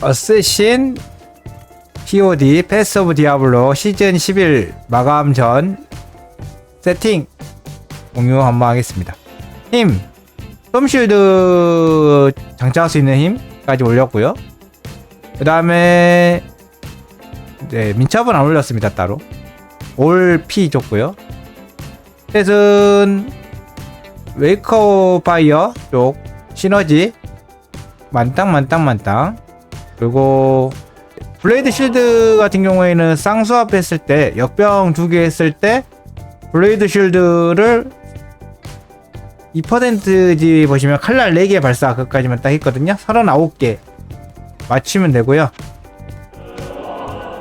어쌔신 POD 패스 오브 디아블로 시즌 11 마감 전 세팅 공유 한번 하겠습니다. 힘 톰쉴드 장착할 수 있는 힘까지 올렸고요. 그 다음에 네, 민첩은 안 올렸습니다 따로 올 P 줬고요. 셋은 웨이커 파이어 쪽 시너지 만땅 만땅 만땅 그리고 블레이드 쉴드 같은 경우에는 쌍수합 했을 때 역병 두 개 했을 때 블레이드 쉴드를 2%지 보시면 칼날 4개 발사 그까지만 딱 했거든요. 39개 맞추면 되고요.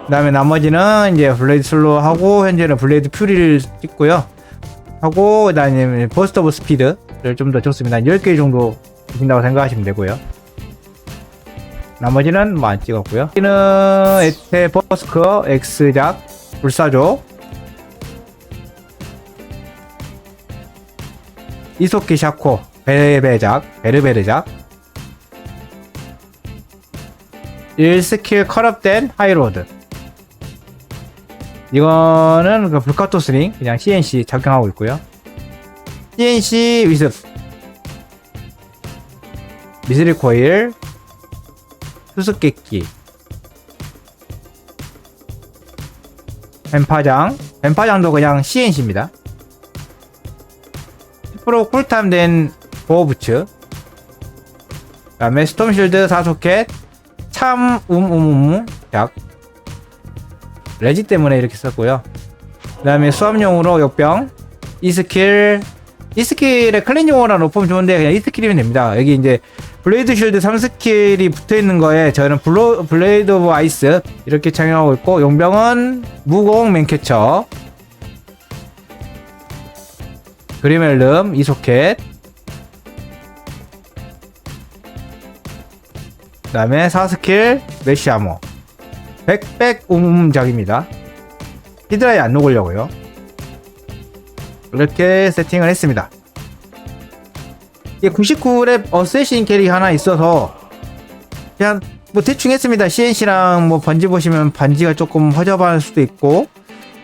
그 다음에 나머지는 이제 블레이드 슬로 하고 현재는 블레이드 퓨리를 찍고요. 하고 그 다음에 버스트 오브 스피드를 좀더 좋습니다. 10개 정도 주신다고 생각하시면 되고요 나머지는 뭐 안 찍었고요. 여기는 에테 버스커 X작 불사조 이소키 샤코 베베작 베르베르작 1스킬 컬업된 하이로드 이거는 그 불카토 스링 그냥 CNC 적용하고 있고요. CNC 위습 미스릴 코일 수수께끼. 뱀파장. 뱀파장도 그냥 CNC입니다. 10% 쿨타임 된 보호부츠. 그 다음에 스톰실드 4소켓 참 움움움 작 레지 때문에 이렇게 썼고요. 그 다음에 수압용으로 역병. 이 스킬. 이 스킬에 클린용어랑 높으면 좋은데 그냥 이 스킬이면 됩니다. 여기 이제 블레이드 쉴드 3스킬이 붙어있는 거에 저는 블로, 블레이드 오브 아이스 이렇게 착용하고 있고 용병은 무공 맨캐쳐. 그리멜름 이소켓. 그 다음에 4스킬 메시아모. 백백 움작입니다. 히드라에 안 녹으려고요. 이렇게 세팅을 했습니다 이게 99랩 어쌔신 캐릭 하나 있어서 그냥 뭐 대충 했습니다. CNC랑 뭐 번지 보시면 반지가 조금 허접할 수도 있고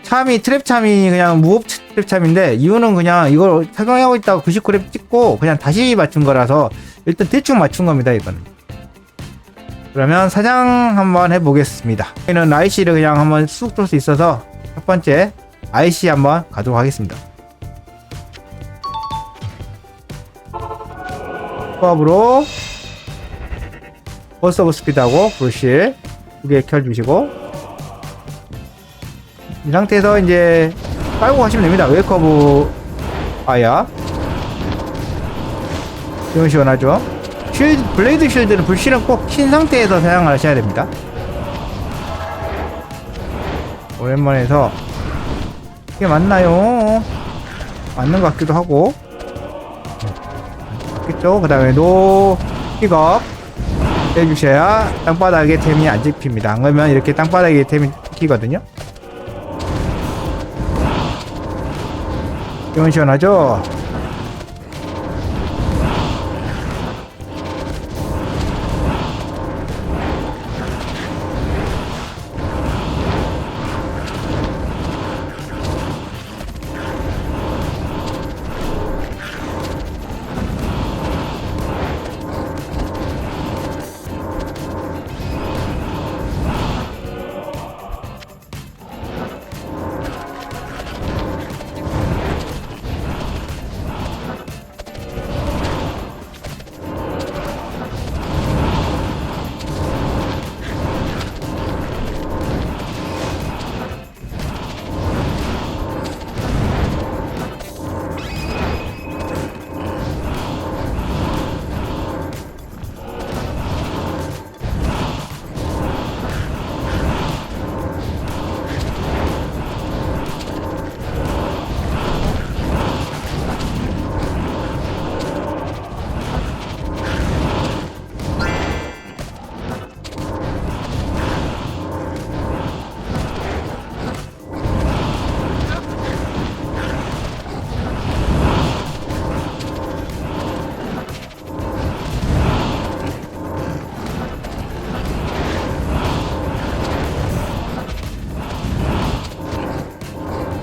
참이 트랩 참이 그냥 무업 트랩 참인데 이유는 그냥 이걸 착용하고 있다가 99랩 찍고 그냥 다시 맞춘 거라서 일단 대충 맞춘 겁니다 이거는. 그러면 사냥 한번 해보겠습니다. 여기는 IC를 그냥 한번 쑥 돌 수 있어서 첫 번째 IC 한번 가도록 하겠습니다. 조합으로 버스 오브 스피드하고 불실 두개 켜주시고. 이 상태에서 이제 깔고 가시면 됩니다. 웨이커브 아야. 시원시원하죠? 쉴드, 블레이드 쉴드는 불실은 꼭킨 상태에서 사용을 하셔야 됩니다. 오랜만에 해서. 이게 맞나요? 맞는 것 같기도 하고 있겠죠. 그 다음에 노 픽업 해주셔야 땅바닥에 템이 안 찍힙니다. 안 그러면 이렇게 땅바닥에 템이 찍히거든요. 시원시원하죠?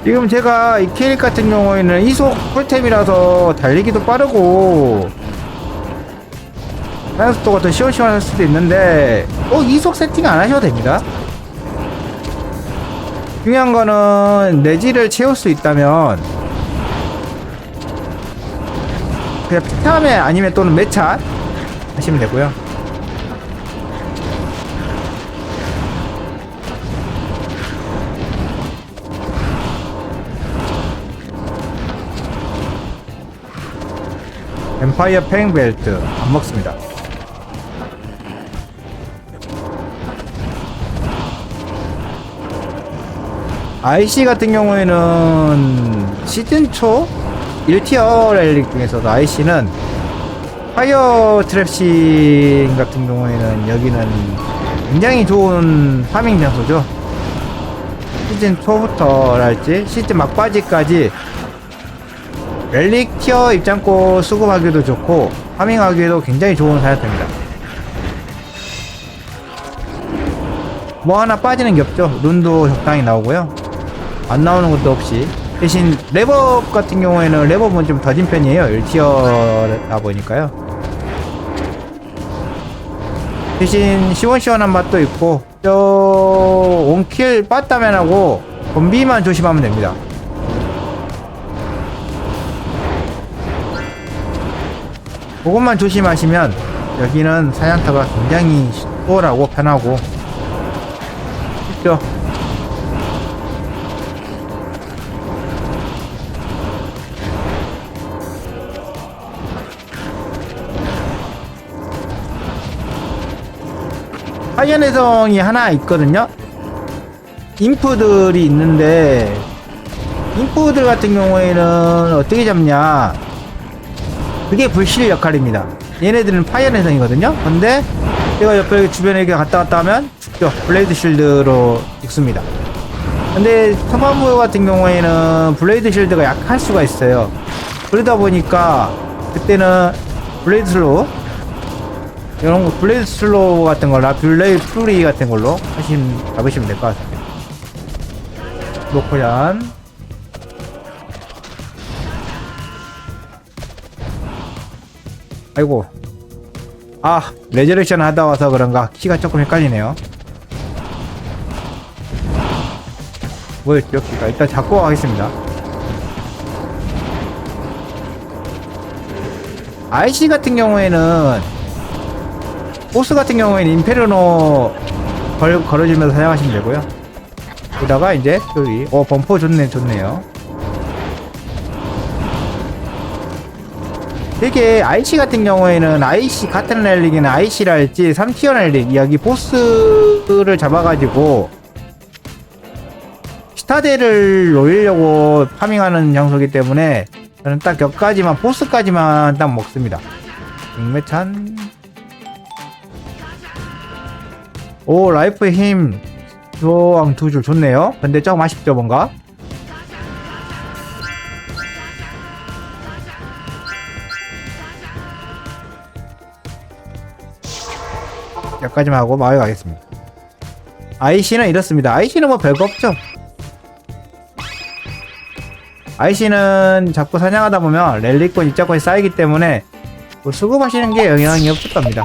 지금 제가 이 캐릭 같은 경우에는 이속 풀템이라서 달리기도 빠르고 속도가 더 시원시원할 수도 있는데 꼭 이속 세팅 안 하셔도 됩니다. 중요한 거는 내지를 채울 수 있다면 그냥 피타메 아니면 또는 매차 하시면 되고요. 엠파이어 팽 벨트 안 먹습니다. IC 같은 경우에는 시즌 초 1티어 랠리 중에서도 IC는 파이어 트랩신 같은 경우에는 여기는 굉장히 좋은 파밍 장소죠. 시즌 초부터랄지 시즌 막바지까지 렐릭 티어 입장권 수급하기도 좋고 파밍하기에도 굉장히 좋은 사냥터입니다. 뭐 하나 빠지는 게 없죠. 룬도 적당히 나오고요. 안 나오는 것도 없이 대신 레버 같은 경우에는 레버는 좀 더진 편이에요 1티어다 보니까요 대신 시원시원한 맛도 있고 저 원킬 빠따맨하고 건비만 조심하면 됩니다 그것만 조심하시면 여기는 사냥터가 굉장히 수월하고 편하고 쉽죠 파견해성이 하나 있거든요. 인프들이 있는데 인프들 같은 경우에는 어떻게 잡냐? 그게 불실 역할입니다. 얘네들은 파이어 내성이거든요. 근데 제가 옆에 주변에 갔다 갔다 하면 죽죠. 블레이드 실드로 죽습니다. 근데 터마무요 같은 경우에는 블레이드 실드가 약할 수가 있어요. 그러다 보니까 그때는 블레이드 슬로우 이런 거 블레이드 슬로우 같은 거나 블레이드 프리 같은 걸로 하시면 잡으시면 될 것 같습니다. 노코얀 아이고 아 레저렉션 하다 와서 그런가 키가 조금 헷갈리네요. 뭐였죠 키가 일단 잡고 가겠습니다. IC 같은 경우에는 보스 같은 경우에는 임페르노 걸, 걸어주면서 사용하시면 되고요. 여기다가 이제 여기 어 범퍼 좋네 좋네요. 되게 IC 같은 경우에는 IC 같은 랠릭이나 IC랄지 3티어 랠릭 여기 보스를 잡아가지고 스타데를 노리려고 파밍하는 장소이기 때문에 저는 딱 여기까지만 보스까지만 딱 먹습니다. 육매찬. 오 라이프의 힘. 조왕 두줄 좋네요. 근데 조금 아쉽죠 뭔가 여기까지만 하고 마을 가겠습니다. IC는 이렇습니다. IC는 뭐 별거 없죠. IC는 자꾸 사냥하다 보면 랠리권 입장권이 쌓이기 때문에 뭐 수급하시는 게 영향이 없을 겁니다